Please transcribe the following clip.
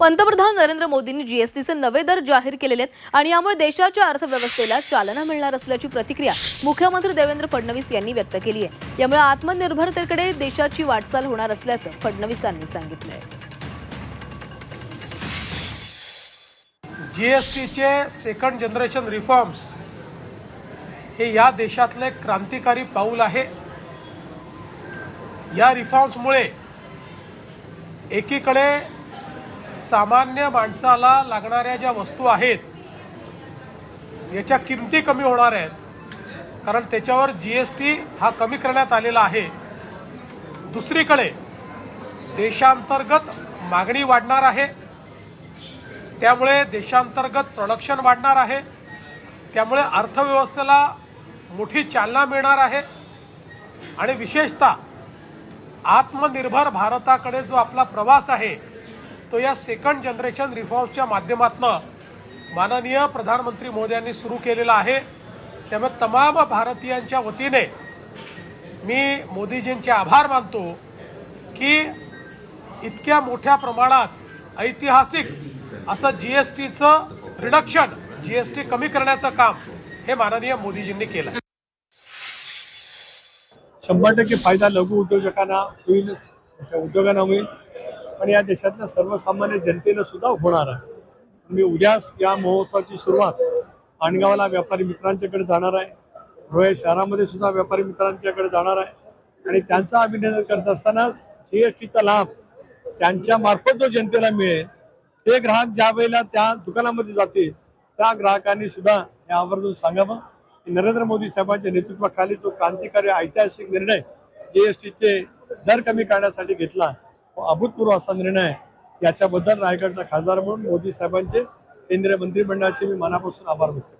पंतप्रधान नरेंद्र मोदींनी जीएसटीचे नवे दर जाहीर केलेले आहेत आणि यामुळे देशाच्या अर्थव्यवस्थेला चालना मिळणार असल्याची प्रतिक्रिया मुख्यमंत्री देवेंद्र फडणवीस यांनी व्यक्त केली आहे. यामुळे आत्मनिर्भरतेकडे देशाची वाटचाल होणार असल्याचं फडणवीसांनी सांगितलंय. जी एस टीचे सेकंड जनरेशन रिफॉर्म्स हे या देशातले क्रांतिकारी पाऊल आहे. या रिफॉर्म्समुळे एकीकडे सामान्य माणसाला लागणाऱ्या ज्या वस्तू आहेत याच्या किमती कमी होणार आहेत. कारण त्याच्यावर जी एस टी हा कमी करण्यात आलेला आहे. दुसरीकडे देशांतर्गत मागणी वाढणार आहे. त्यामुळे देशांतर्गत प्रोडक्शन वाढणार आहे. त्यामुळे अर्थव्यवस्थेला मोठी चालना मिळणार आहे. आणि विशेषतः आत्मनिर्भर भारताकडे जो आपला प्रवास आहे तो या सेकंड जनरेशन रिफॉर्म्सच्या माध्यमातून माननीय प्रधानमंत्री मोदी सुरू केलेला आहे. त्यामुळे तमाम भारतीयांच्या वतीने मी मोदीजींचे आभार मानतो की इतक्या मोठ्या प्रमाणात ऐतिहासिक असं जी एस टीचं रिडक्शन जी एस टी कमी करण्याचं काम हे माननीय मोदीजींनी केलं शंभर टक्के फायदा लघु उद्योजकांना होईलच त्या उद्योगांना होईल. पण या देशातल्या सर्वसामान्य जनतेला सुद्धा होणार आहे. मी उद्याच या महोत्सवाची सुरुवात आणगावला व्यापारी मित्रांच्याकडे जाणार आहे. रोहे शहरामध्ये सुद्धा व्यापारी मित्रांच्याकडे जाणार आहे. आणि त्यांचं अभिनंदन करत असताना टीचा लाभ त्यांच्या मार्फत जो जनतेला मिळेल ते ग्राहक ज्या वेळेला त्या दुकानामध्ये जातील त्या ग्राहकांनी सुद्धा हे आवर्जून सांगावं. की नरेंद्र मोदी साहेबांच्या नेतृत्वाखाली जो क्रांतिकारी ऐतिहासिक निर्णय जीएसटीचे दर कमी करण्यासाठी घेतला अभूतपूर्व असा निर्णय याच्याबद्दल रायगडचा खासदार म्हणून मोदी साहेबांचे केंद्रीय मंत्रिमंडळाचे मी मनापासून आभार मानतो.